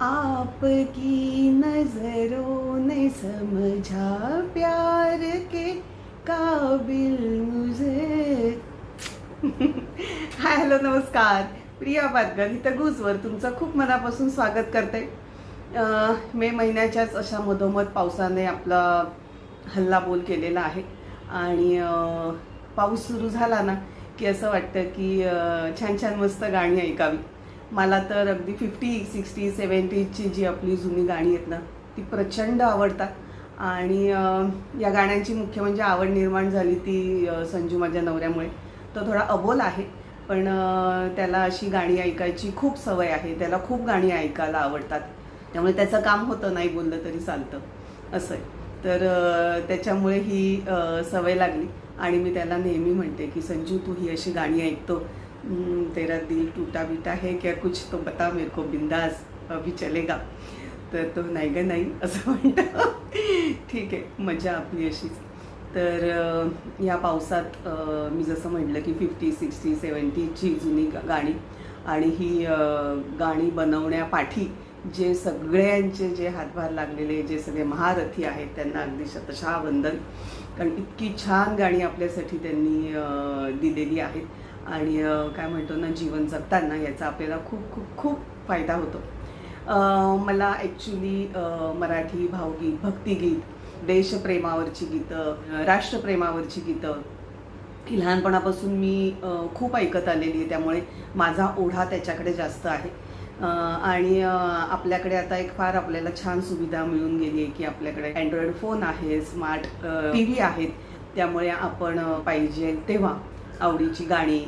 आपकी नजरों ने समझा प्यार के काबिल मुझे। हाय हॅलो नमस्कार. प्रिया पाटकर इथं घुसवर तुमचं खूप मनापासून स्वागत करते. मे महिन्याच्याच अशा मधोमध पावसाने आपला हल्ला बोल केलेला आहे. आणि पाऊस सुरू झाला ना की असं वाटतं की छान छान मस्त गाणी ऐकावी. मला तर अगदी फिफ्टी सिक्स्टी सेवन्टीजची जी आपली जुनी गाणी आहेत ना ती प्रचंड आवडतात. आणि या गाण्यांची मुख्य म्हणजे आवड निर्माण झाली ती संजू माझ्या नवऱ्यामुळे. तो थोडा अबोल आहे पण त्याला अशी गाणी ऐकायची खूप सवय आहे. त्याला खूप गाणी ऐकायला आवडतात. त्यामुळे त्याचं काम होतं नाही बोललं तरी चालतं. असं आहे. तर त्याच्यामुळे ही सवय लागली. आणि मी त्याला नेहमी म्हणते की संजू तू ही अशी गाणी ऐकतो तेरा दिल टूटा बिटा है क्या कुछ तो बता मेरे को बिंदास अभी चलेगा। तर तो नाही ग नाही असं म्हणतं ठीक आहे मजा आपली अशीच. तर या पावसात मी जसं म्हटलं की फिफ्टी सिक्स्टी सेवन्टीची जुनी गाणी आणि ही गाणी बनवण्यापाठी जे सगळ्यांचे जे हातभार लागलेले जे सगळे महारथी आहेत त्यांना अगदी शतशः वंदन. कारण इतकी छान गाणी आपल्यासाठी त्यांनी दिलेली आहेत. आणि काय म्हणतो ना जीवन जगताना याचा आपल्याला खूप खूप खूप फायदा होतो. मला ॲक्च्युली मराठी भावगीत भक्तिगीत देशप्रेमावरची गीतं राष्ट्रप्रेमावरची गीतं ही लहानपणापासून मी खूप ऐकत आलेली आहे. त्यामुळे माझा ओढा त्याच्याकडे जास्त आहे. आणि आपल्याकडे आता एक फार आपल्याला छान सुविधा मिळून गेली आहे की आपल्याकडे अँड्रॉइड फोन आहे स्मार्ट टी व्ही आहेत. त्यामुळे आपण पाहिजे तेव्हा. आवडीची गाणी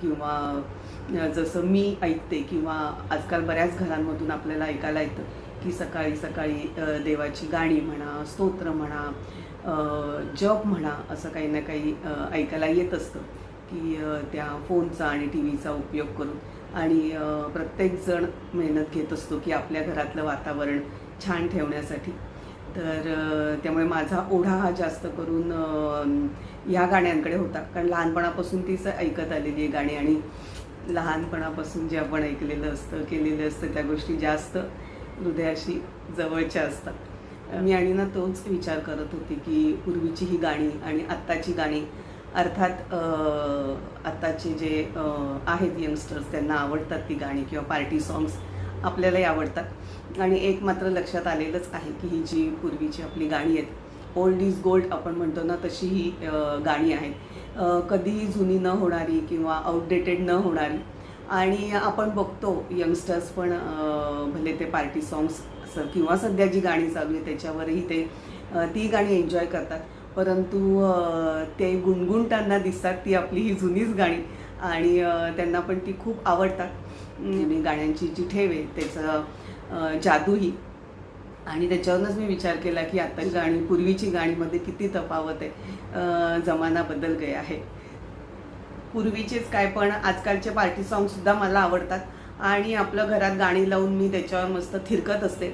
किंवा जसं मी ऐकते किंवा आजकाल बऱ्याच घरांमधून आपल्याला ऐकायला येतं की सकाळी सकाळी देवाची गाणी म्हणा स्तोत्र म्हणा जप म्हणा असं काही ना काही ऐकायला येत असतं की त्या फोनचा आणि टी व्हीचा उपयोग करून. आणि प्रत्येकजण मेहनत घेत असतो की आपल्या घरातलं वातावरण छान ठेवण्यासाठी. तर त्यामुळे माझा ओढा हा जास्त करून ह्या गाण्यांकडे होता. कारण लहानपणापासून तीच ऐकत आलेली आहे गाणी आणि लहानपणापासून जे आपण ऐकलेलं असतं केलेलं असतं त्या गोष्टी जास्त हृदयाशी जवळच्या असतात. मी आणि ना तोच विचार करत होती की पूर्वीची ही गाणी आणि आत्ताची गाणी अर्थात आत्ताचे जे आहेत यंगस्टर्स त्यांना आवडतात ती गाणी किंवा पार्टी सॉंग्स आपल्यालाही आवडतात. आणि एक मात्र लक्षात आलेलंच आहे की ही जी पूर्वीची आपली गाणी आहेत ओल्ड इज गोल्ड आपण म्हणतो ना तशी ही गाणी आहेत. कधीही जुनी न होणारी किंवा आउटडेटेड न होणारी. आणि आपण बघतो यंगस्टर्स पण भले ते पार्टी सॉंग्स किंवा सध्या जी गाणी चालू आहे त्याच्यावरही ते ती गाणी एन्जॉय करतात. परंतु ते गुणगुणताना दिसतात ती आपली ही जुनीच गाणी. आणि त्यांना पण ती खूप आवडतात. गाण्यांची जी ठेव आहे त्याचं जादूही. आणि त्याच्यावरूनच मी विचार केला की आत्ताची गाणी पूर्वीची गाणीमध्ये किती तफावत आहे. जमाना बदल गया आहे. पूर्वीचेच काय पण आजकालचे पार्टी सॉंगसुद्धा मला आवडतात. आणि आपलं घरात गाणी लावून मी त्याच्यावर मस्त थिरकत असते.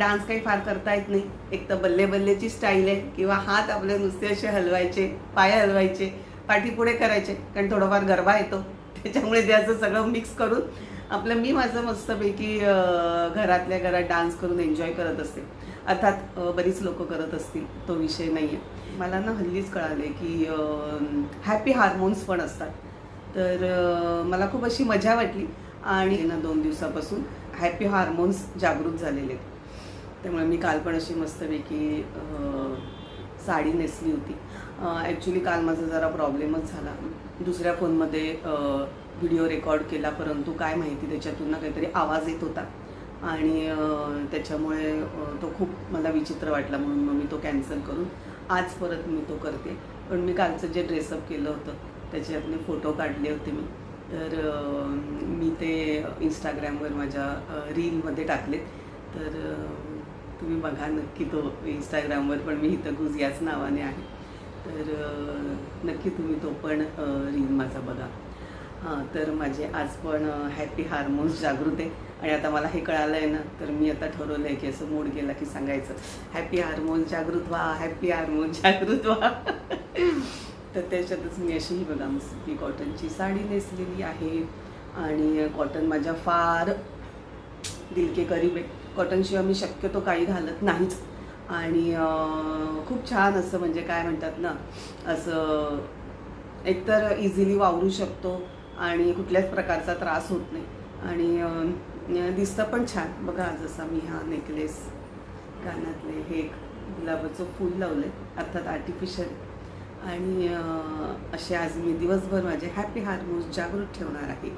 डान्स काही फार करता येत नाही. एक तर बल्ले बल्लेची स्टाईल आहे किंवा हात आपले नुसते असे हलवायचे पाय हलवायचे पाठीपुढे करायचे कारण थोडंफार गरबा येतो. त्याच्यामुळे ते असं सगळं मिक्स करून आपलं मी माझं मस्तपैकी घरातल्या घरात डान्स करून एन्जॉय करत असते. अर्थात बरीच लोक करत असतील तो विषय नाही आहे मला ना हल्लीच कळाले की हॅपी हार्मोन्स पण असतात. तर मला खूप अशी मजा वाटली आणि ना दोन दिवसापासून हॅपी हार्मोन्स जागृत झालेले आहेत. त्यामुळे मी काल पण अशी मस्तपैकी साडी नेसली होती. ॲक्च्युली काल माझा जरा प्रॉब्लेमच झाला. दुसऱ्या फोनमध्ये व्हिडिओ रेकॉर्ड केला परंतु काय माहिती त्याच्यातून ना काहीतरी आवाज येत होता. आणि त्याच्यामुळे तो खूप मला विचित्र वाटला म्हणून मग मी तो कॅन्सल करून आज परत मी तो करते. पण मी कालचं जे ड्रेसअप केलं होतं त्याच्यातले फोटो काढले होते मी. तर मी ते इंस्टाग्रामवर माझ्या रीलमध्ये टाकलेत. तर तुम्ही बघा नक्की तो इंस्टाग्रामवर पण मी इथं गुज याच नावाने आहे. तर नक्की तुम्ही तो पण रील माझा बघा. हां तर माझे आज पण हॅपी हार्मोन्स जागृत आहे. आणि आता मला हे कळालं आहे ना तर मी आता ठरवलं आहे की असं मूड गेला की सांगायचं. हॅपी हार्मोन्स जागृत व्हा हॅपी हार्मोन्स जागृत व्हा. तर त्याच्यातच मी अशीही बघा मस्त कॉटनची साडी नेसलेली आहे. आणि कॉटन माझ्या फार दिलके करीब आहे. कॉटनशिवाय मी शक्यतो काही घालत नाहीच. आणि खूप छान असं म्हणजे काय म्हणतात ना असं एकतर इझिली वावरू शकतो आणि कुठल्याच प्रकारचा त्रास होत नाही. आणि दिसतं पण छान. बघा जसा मी हा नेकलेस कानातले हे एक गुलाबाचं फूल लावलं आहे अर्थात आर्टिफिशियल आणि असे आज मी दिवसभर माझे हॅपी हार्मोन्स जागृत ठेवणार आहे.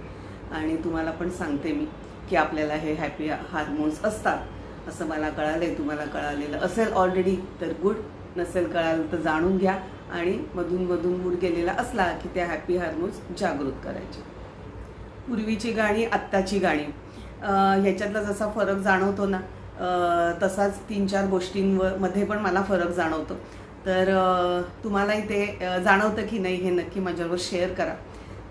आणि तुम्हाला पण सांगते मी की आपल्याला हे हॅपी हार्मोन्स असतात. असं मला कळालं आहे तुम्हाला कळालेलं असेल ऑलरेडी तर गुड नसेल कळालं तर जाणून घ्या. आणि मधून मधून मूड गेलेला असला की त्या हॅपी हार्मोन्स जागृत करायचे. पूर्वीची गाणी आत्ताची गाणी. ह्याच्यातला जसा फरक जाणवतो ना तसाच तीन चार गोष्टींवर मध्ये पण मला फरक जाणवतो. तर तुम्हालाही ते जाणवतं की नाही हे नक्की माझ्यावर शेअर करा.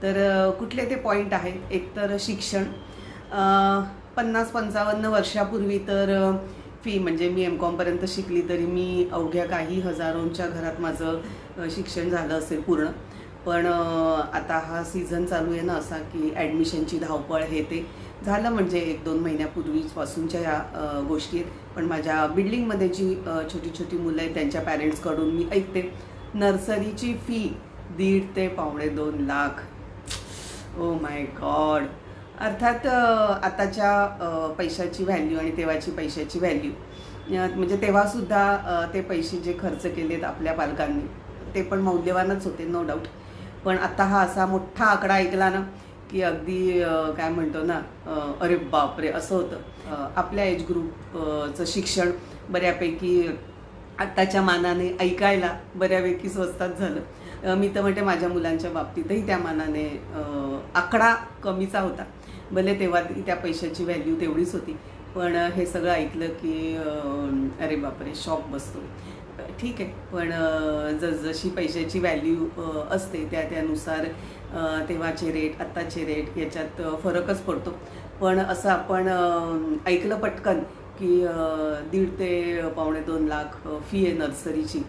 तर कुठले ते पॉईंट आहेत? एक तर शिक्षण पन्नास पंचावन्न वर्षापूर्वी तर फी म्हणजे मी एम कॉमपर्यंत शिकली तरी मी अवघ्या काही हजारोंच्या घरात माझं शिक्षण झालं असेल पूर्ण. पण आता हा सीझन चालू आहे ना असा की ॲडमिशनची धावपळ हे ते. झालं म्हणजे एक दोन महिन्यापूर्वीपासूनच्या या गोष्टी आहेत. पण माझ्या बिल्डिंगमध्ये जी छोटी छोटी मुलं आहेत त्यांच्या पॅरेंट्सकडून मी ऐकते. नर्सरीची फी दीड ते पावणे दोन लाख. ओ माय गॉड अर्थात आताच्या पैशाची व्हॅल्यू आणि तेव्हाची पैशाची व्हॅल्यू म्हणजे तेव्हासुद्धा ते पैसे जे खर्च केलेत आपल्या पालकांनी ते पण मौल्यवानच होते नो डाऊट पण आता हा असा मोठा आकडा ऐकला ना की अगदी काय म्हणतो ना अरे बापरे असं होतं. आपल्या एज ग्रुपचं शिक्षण बऱ्यापैकी आत्ताच्या मानाने ऐकायला बऱ्यापैकी स्वस्तात झालं. मी तर म्हणते माझ्या मुलांच्या बाबतीतही त्या मानाने आकडा कमीचा होता. भले तेव्हा ती- त्या पैशाची व्हॅल्यू तेवढीच होती पण हे सगळं ऐकलं की अरे बापरे शॉक बसतो. ठीक आहे पण जसजशी पैशाची व्हॅल्यू असते त्या त्यानुसार तेव्हाचे रेट आत्ताचे रेट याच्यात फरकच पडतो. पण असं आपण ऐकलं पटकन की दीड ते पावणे दोन लाख फी आहे नर्सरीची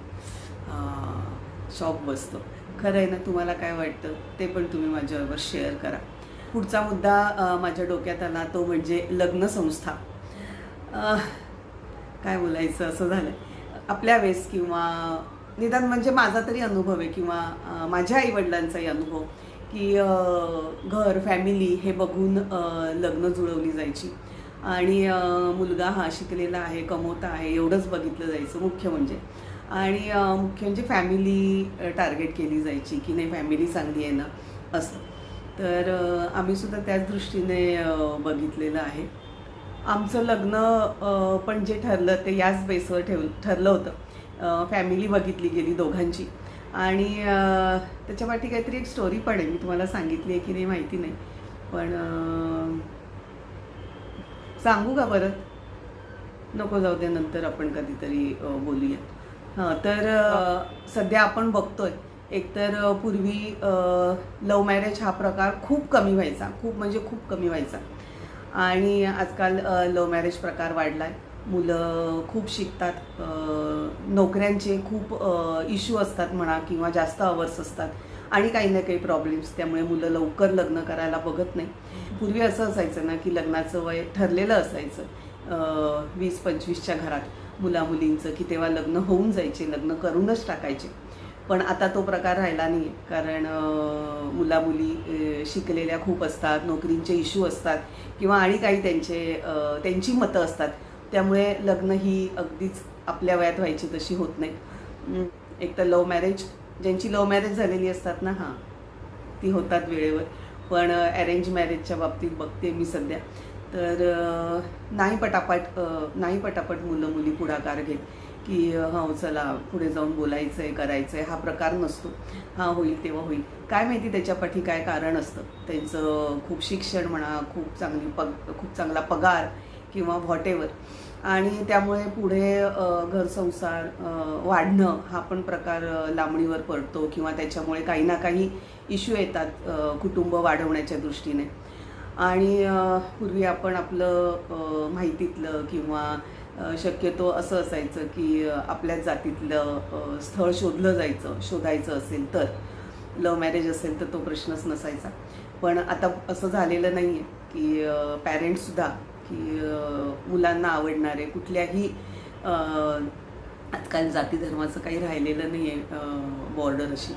शॉक बसतो. खरं आहे ना तुम्हाला काय वाटतं? ते पण तुम्ही माझ्याबरोबर शेअर करा. पुढचा मुद्दा माझ्या डोक्यात आला तो म्हणजे लग्नसंस्था काय बोलायचं? असं झालं आपल्या वेळेस किंवा निदान म्हणजे माझा तरी अनुभव आहे किंवा माझ्या आईवडिलांचाही अनुभव की घर फॅमिली हे बघून लग्न जुळवली जायची. आणि मुलगा हा शिकलेला आहे कमवता आहे एवढंच बघितलं जायचं मुख्य म्हणजे. आणि मुख्य म्हणजे फॅमिली टार्गेट केली जायची की नाही फॅमिली चांगली आहे ना असं. तर आम्ही आम्हीसुद्धा त्याच दृष्टीने बघितलेलं आहे. आमचं लग्न पण जे ठरलं ते याच बेसवर ठेव ठरलं होतं. फॅमिली बघितली गेली दोघांची. आणि अ, काहीतरी एक स्टोरी पण आहे. मी तुम्हाला सांगितली आहे की नाही माहिती नाही. पण सांगू का परत नको जाऊ दे नंतर आपण कधीतरी बोलूया हां तर सध्या आपण बघतोय. एकतर पूर्वी लव मॅरेज हा प्रकार खूप कमी व्हायचा. खूप म्हणजे खूप कमी व्हायचा. आणि आजकाल लव मॅरेज प्रकार वाढला आहे मुलं खूप शिकतात. नोकऱ्यांचे खूप इश्यू असतात म्हणा किंवा जास्त अवर्स असतात आणि काही ना काही प्रॉब्लेम्स. त्यामुळे मुलं लवकर लग्न करायला बघत नाही. पूर्वी असं असायचं ना की लग्नाचं वय ठरलेलं असायचं वीस पंचवीसच्या घरात. मुलामुलींचं की तेव्हा लग्न होऊन जायचे लग्न करूनच टाकायचे. पण आता तो प्रकार राहिला नाही कारण मुलामुली शिकलेल्या खूप असतात नोकरींचे इश्यू असतात किंवा आणि काही त्यांचे त्यांची मतं असतात. त्यामुळे लग्न ही अगदीच आपल्या वयात व्हायची तशी होत नाही. एक तर लव मॅरेज ज्यांची लव मॅरेज झालेली असतात ना हां ती होतात वेळेवर. पण अरेंज मॅरेजच्या बाबतीत बघते मी सध्या. तर नाही पटापट नाही पटापट मुलं मुली पुढाकार घेत. की हां चला पुढे जाऊन बोलायचं आहे करायचं आहे हा प्रकार नसतो. हां होईल तेव्हा होईल. काय माहिती त्याच्यापाठी काय कारण असतं. त्यांचं खूप शिक्षण म्हणा खूप चांगली पग खूप चांगला पगार किंवा व्हॉटेवर आणि त्यामुळे पुढे घर घरसंसार वाढणं हा पण प्रकार लांबणीवर पडतो किंवा त्याच्यामुळे काही ना काही इश्यू येतात कुटुंब वाढवण्याच्या दृष्टीने. आणि पूर्वी आपण आपलं माहितीतलं किंवा शक्यतो असं असायचं की आपल्या जातीतलं स्थळ शोधलं जायचं शोधायचं असेल तर लव्ह मॅरेज असेल तर तो प्रश्नच नसायचा. पण आता असं झालेलं नाही आहे की पॅरेंट्ससुद्धा की मुलांना आवडणारे कुठल्याही आजकाल जाती धर्माचं काही राहिलेलं नाही आहे बॉर्डर अशी.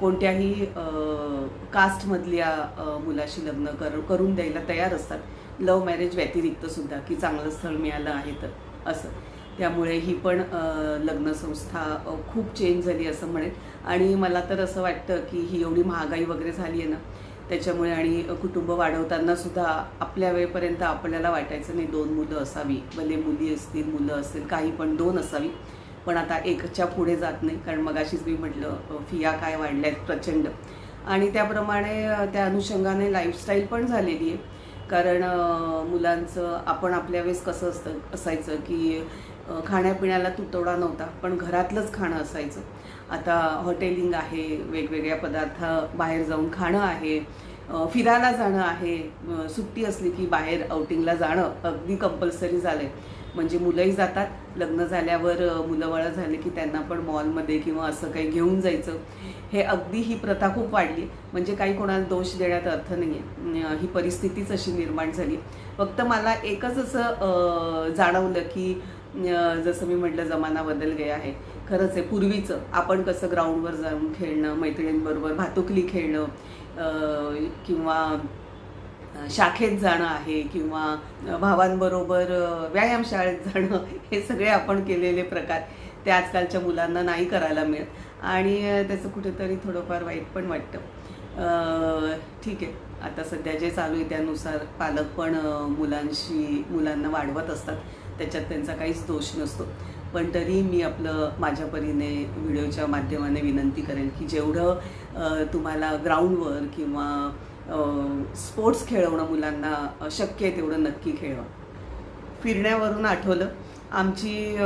कोणत्याही कास्टमधल्या मुलाशी लग्न कर करून द्यायला तयार असतात. लव्ह मॅरेज व्यतिरिक्त सुद्धा की चांगलं स्थळ मिळालं आहे तर. असं. त्यामुळे ही पण लग्नसंस्था खूप चेंज झाली असं म्हणेल आणि मला तर असं वाटतं की ही एवढी महागाई वगैरे झाली आहे ना त्याच्यामुळे आणि कुटुंब वाढवताना सुद्धा आपल्या वेळेपर्यंत आपल्याला वाटायचं नाही दोन मुलं असावी भले मुली असतील मुलं असतील काही पण दोन असावी. पण आता एकच्या पुढे जात नाही कारण मगाशीच मी म्हटलं फिया काय वाढल्या आहेत प्रचंड. आणि त्याप्रमाणे त्या अनुषंगाने लाईफस्टाईल पण झालेली आहे. कारण मुलांचं आपण आपल्या वेळेस कसं असतं असायचं की खाण्यापिण्याला तुटवडा नव्हता पण घरातलंच खाणं असायचं. आता हॉटेलिंग आहे वेगवेगळ्या पदार्थ बाहेर जाऊन खाणं आहे फिरायला जाणं आहे सुट्टी असली की बाहेर आउटिंगला जाणं अगदी कंपल्सरी झालं आहे म्हणजे मुलंही जातात. लग्न झाल्यावर मुलं वळं झाले की त्यांना पण मॉलमध्ये किंवा असं काही घेऊन जायचं. हे अगदी ही प्रथा खूप वाढली. म्हणजे काही कोणाला दोष देण्यात अर्थ नाही आहे ही परिस्थितीच अशी निर्माण झाली. फक्त मला एकच असं जाणवलं की जसं मी म्हटलं जमाना बदल गया आहे खरंच आहे पूर्वीचं आपण कसं ग्राउंडवर जाऊन खेळणं मैत्रिणींबरोबर भातुकली खेळणं किंवा शाखेत जाणं आहे किंवा भावांबरोबर व्यायामशाळेत जाणं हे सगळे आपण केलेले प्रकार ते आजकालच्या मुलांना नाही करायला मिळत. आणि त्याचं कुठेतरी थोडंफार वाईट पण वाटतं. ठीक आहे. आता सध्या जे चालू आहे त्यानुसार पालक पण मुलांशी मुलांना वाढवत असतात. त्याच्यात त्यांचा काहीच दोष नसतो. पण तरी मी आपलं माझ्या परीने व्हिडिओच्या माध्यमाने विनंती करेन की जेवढं तुम्हाला ग्राउंडवर किंवा स्पोर्ट्स खेळवणं मुलांना शक्य आहे तेवढं नक्की खेळवा. फिरण्यावरून आठवलं आमची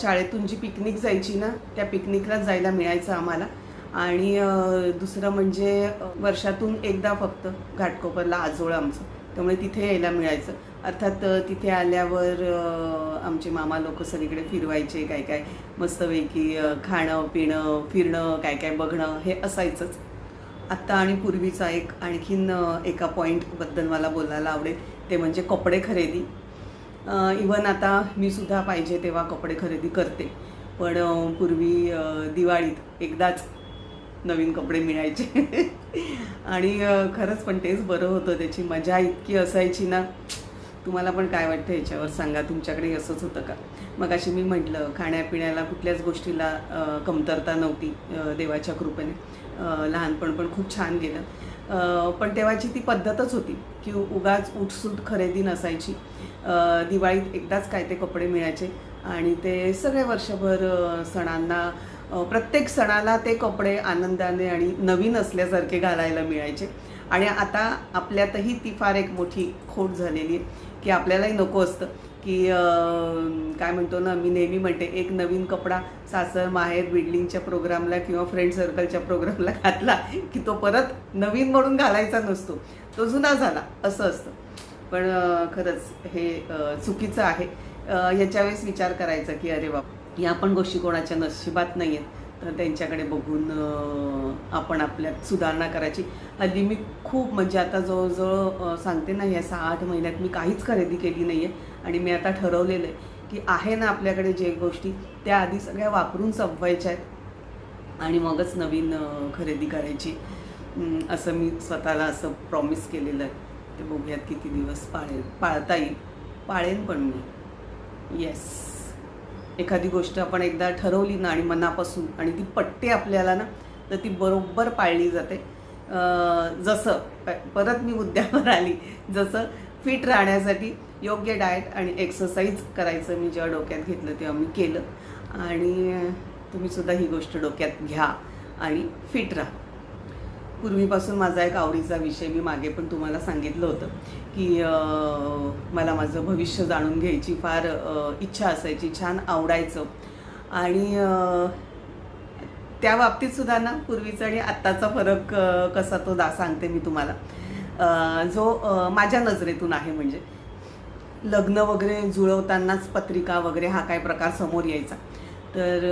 शाळेतून जी पिकनिक जायची ना त्या पिकनिकला जायला मिळायचं आम्हाला. आणि दुसरं म्हणजे वर्षातून एकदा फक्त घाटकोपरला आजोळ आमचं. त्यामुळे तिथे यायला मिळायचं. अर्थात तिथे आल्यावर आमचे मामा लोक सगळीकडे फिरवायचे काय काय मस्तपैकी खाणं पिणं फिरणं काय काय बघणं हे असायचंच. आत्ता आणि पूर्वीचा एक आणखीन एका पॉईंटबद्दल मला बोलायला आवडेल. ते म्हणजे कपडे खरेदी. इवन आता मी सुद्धा पाहिजे तेव्हा कपडे खरेदी करते. पण पूर्वी दिवाळीत एकदाच नवीन कपडे मिळायचे. आणि खरंच पण तेच बरं होतं. त्याची मजा इतकी असायची ना. तुम्हाला पण काय वाटतं याच्यावर? सांगा. तुमच्याकडे असंच होतं का? मग अशी मी म्हटलं खाण्यापिण्याला कुठल्याच गोष्टीला कमतरता नव्हती देवाच्या कृपेने. लहानपण पण खूप छान गेलं. पण तेव्हाची ती पद्धतच होती की उगाच उठसूट खरेदी नसायची. दिवाळीत एकदाच काय ते कपडे मिळायचे आणि ते सगळे वर्षभर सणांना प्रत्येक सणाला ते कपडे आनंदाने आणि नवीन असल्यासारखे घालायला मिळायचे. आणि आता आपल्यातही ती फार एक मोठी खोट झालेली आहे की आपल्यालाही नको असतं. की काय म्हणतो ना मी नेहमी म्हणते एक नवीन कपडा सासर माहेर बिल्डिंगच्या प्रोग्रामला किंवा फ्रेंड सर्कलच्या प्रोग्रामला घातला की तो परत नवीन म्हणून घालायचा नसतो. तो जुना झाला असं असतं. पण खरंच हे चुकीचं आहे. याच्यावेळेस विचार करायचा की अरे बाप या पण गोष्टी कोणाच्या नशिबात नाही आहेत त्यांच्याकडे बघून आपण आपल्यात सुधारणा करायची. हल्ली मी खूप म्हणजे आता जवळजवळ सांगते ना या सहा आठ महिन्यात मी काहीच खरेदी केली नाही आहे आणि मी आता ठरवलेलं आहे की आहे ना आपल्याकडे जे गोष्टी त्या आधी सगळ्या वापरून संपवायच्या आहेत. आणि मगच नवीन खरेदी करायची. असं मी स्वतःला असं प्रॉमिस केलेलं आहे. ते बघूयात किती दिवस पाळेल पाळता येईल. पाळेन पण मी. येस एखादी गोष्ट आपण एकदा ठरवली ना आणि मनापासून आणि ती पट्टे आपल्याला ना तर ती बरोबर पाळली जाते. जसं प- परत मी मुद्द्यावर आली जसं फिट राहण्यासाठी योग्य डाएट आणि एक्सरसाइज करायचं मी जेव्हा डोक्यात घेतलं तेव्हा मी केलं. आणि तुम्हीसुद्धा तुम्ही सुद्धा ही गोष्ट डोक्यात घ्या आणि फिट राहा. पूर्वीपासून माझा एक आवडीचा विषय मी मागे पण तुम्हाला सांगितलं होतं की मला माझं भविष्य जाणून घ्यायची फार इच्छा असायची छान आवडायचं. आणि त्या बाबतीत सुद्धा ना पूर्वीचा आणि आत्ताचा फरक कसा तो दा सांगते मी तुम्हाला. जो माझ्या नजरेतून आहे म्हणजे लग्न वगैरे जुळवतानाच पत्रिका वगैरे हा काय प्रकार समोर यायचा. तर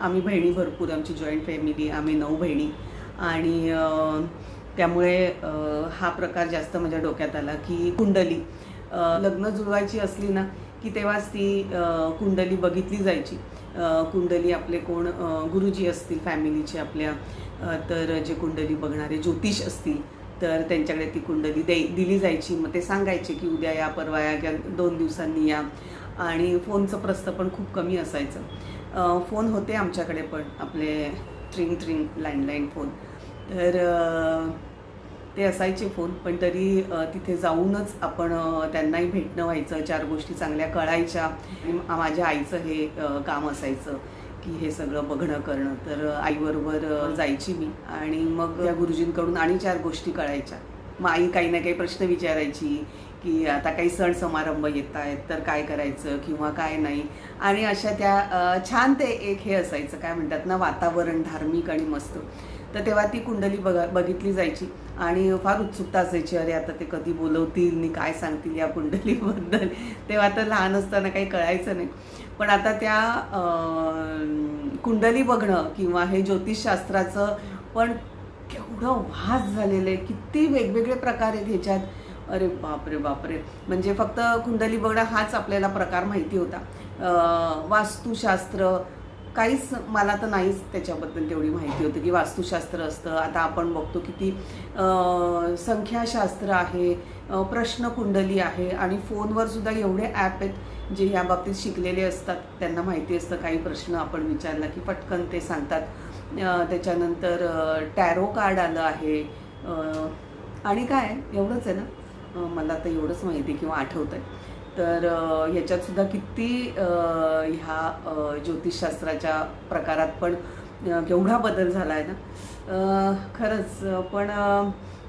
आम्ही बहिणी भरपूर आमची जॉईंट फॅमिली आम्ही नऊ बहिणी. आणि त्यामुळे हा प्रकार जास्त माझ्या डोक्यात आला की कुंडली. लग्न जुळवायची असली ना की तेव्हाच ती कुंडली बघितली जायची. कुंडली आपले कोण गुरुजी असतील फॅमिलीचे आपल्या तर जे कुंडली बघणारे ज्योतिष असतील तर त्यांच्याकडे ती कुंडली दे दिली जायची. मग ते सांगायचे की उद्या या परवा या किंवा दोन दिवसांनी या. आणि फोनचं प्रस्त पण खूप कमी असायचं. फोन होते आमच्याकडे पण आपले ट्रिंग ट्रिंग लँडलाईन फोन तर ते असायचे फोन पण तरी तिथे जाऊनच आपण त्यांनाही भेटणं व्हायचं चार गोष्टी चांगल्या कळायच्या. माझ्या आईचं हे काम असायचं की हे सगळं बघणं करणं. तर आईबरोबर जायची मी. आणि मग त्या गुरुजींकडून आणि चार गोष्टी कळायच्या. मग आई काही ना काही प्रश्न विचारायची की आता काही सण समारंभ येत आहेत तर काय करायचं किंवा काय नाही? आणि अशा त्या छान ते एक हे असायचं काय म्हणतात ना वातावरण धार्मिक आणि मस्त. तर तेव्हा ती कुंडली बघा बघितली जायची. आणि फार उत्सुकता असायची अरे आता ते कधी बोलवतील आणि काय सांगतील या कुंडलीबद्दल. तेव्हा तर लहान असताना काही कळायचं नाही. पण आता त्या कुंडली बघणं किंवा हे ज्योतिषशास्त्राचं पण केवढं वास झालेलं आहे. किती वेगवेगळे प्रकार आहेत ह्याच्यात. अरे बापरे बापरे. म्हणजे फक्त कुंडली बघणं हाच आपल्याला प्रकार माहिती होता. वास्तुशास्त्र काहीच मला तर नाहीच त्याच्याबद्दल तेवढी माहिती होती की वास्तुशास्त्र असतं. आता आपण बघतो किती संख्याशास्त्र आहे प्रश्न प्रश्नकुंडली आहे आणि फोनवर सुद्धा एवढे ॲप आहेत जे या बाबतीत शिकलेले असतात. त्यांना माहिती असतं. काही प्रश्न आपण विचारला की पटकन ते सांगतात. त्याच्यानंतर टॅरो कार्ड आलं आहे. आणि काय? एवढंच आहे ना? मला तर एवढंच माहिती किंवा आठवत आहे तर ह्याच्यातसुद्धा ह्याच्यात सुद्धा किती ह्या ज्योतिषशास्त्राच्या प्रकारात पण केवढा बदल झाला आहे ना खरंच पण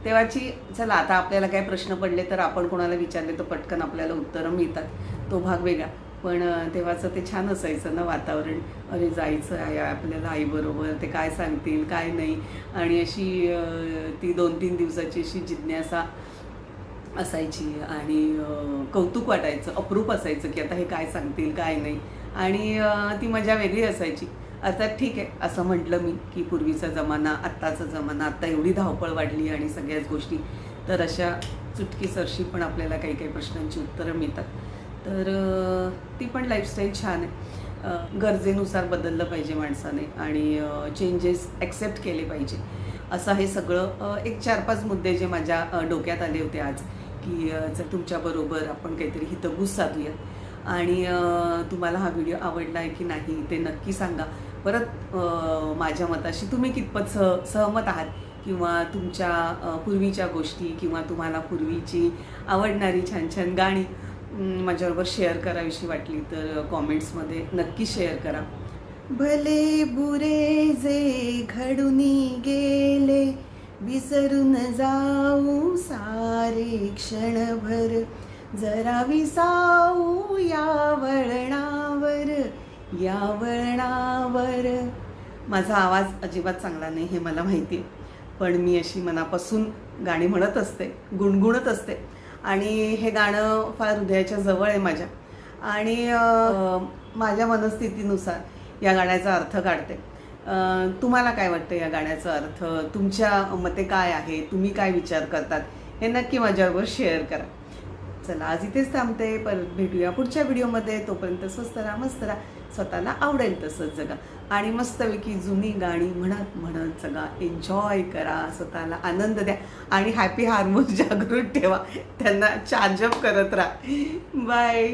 तेव्हाची चला आता आपल्याला काय प्रश्न पडले तर आपण कोणाला विचारले तर पटकन आपल्याला उत्तरं मिळतात. तो भाग वेगळा. पण तेव्हाचं ते छान असायचं ना वातावरण. अरे जायचं आहे आपल्याला आईबरोबर. ते काय सांगतील काय नाही? आणि अशी ती दोन तीन दिवसाची अशी जिज्ञासा असायची आणि कौतुक वाटायचं अप्रूप असायचं की आता हे काय सांगतील काय नाही. आणि ती मजा वेगळी असायची. अर्थात ठीक आहे असं म्हटलं मी की पूर्वीचा जमाना आत्ताचा जमाना आत्ता एवढी धावपळ वाढली आणि सगळ्याच गोष्टी. तर अशा चुटकीसरशी पण आपल्याला काही काही प्रश्नांची उत्तरं मिळतात. तर ती पण लाईफस्टाईल छान आहे. गरजेनुसार बदललं पाहिजे माणसाने आणि चेंजेस ॲक्सेप्ट केले पाहिजे. असं हे सगळं. एक चार पाच मुद्दे जे माझ्या डोक्यात आले होते आज. की जर तुमच्याबरोबर आपण काहीतरी हितगुज साधूयात. आणि तुम्हाला हा व्हिडिओ आवडला आहे की नाही ते नक्की सांगा. परत माझ्या मताशी तुम्ही कितपत सह सहमत आहात किंवा तुमच्या पूर्वीच्या गोष्टी किंवा तुम्हाला पूर्वीची आवडणारी छान छान गाणी माझ्याबरोबर शेअर करावीशी वाटली तर कॉमेंट्समध्ये नक्की शेअर करा. भले बुरे जे घडून गेले विसरून जाऊ सारे क्षणभर. जरा विसाऊ या वळणावर या वळणावर. माझा आवाज अजिबात चांगला नाही हे मला माहिती आहे. पण मी अशी मनापासून गाणी म्हणत असते गुणगुणत असते. आणि हे गाणं फार हृदयाच्या जवळ आहे माझ्या. आणि माझ्या मनस्थितीनुसार या गाण्याचा अर्थ काढते. तुम्हाला काय वाटतं या गाण्याचा अर्थ? तुमच्या मते काय आहे? तुम्ही काय विचार करतात? हे नक्की माझ्याबरोबर शेअर करा. चला आज इथेच थांबते. परत भेटूया पुढच्या व्हिडिओमध्ये. तोपर्यंत स्वस्त राहा मस्त राहा. स्वतःला आवडेल तसंच जगा. आणि मस्तपैकी जुनी गाणी म्हणत म्हणत जगा. एन्जॉय करा. स्वतःला आनंद द्या. आणि हॅपी हार्मोन जागृत ठेवा. त्यांना चार्जअप करत राहा. बाय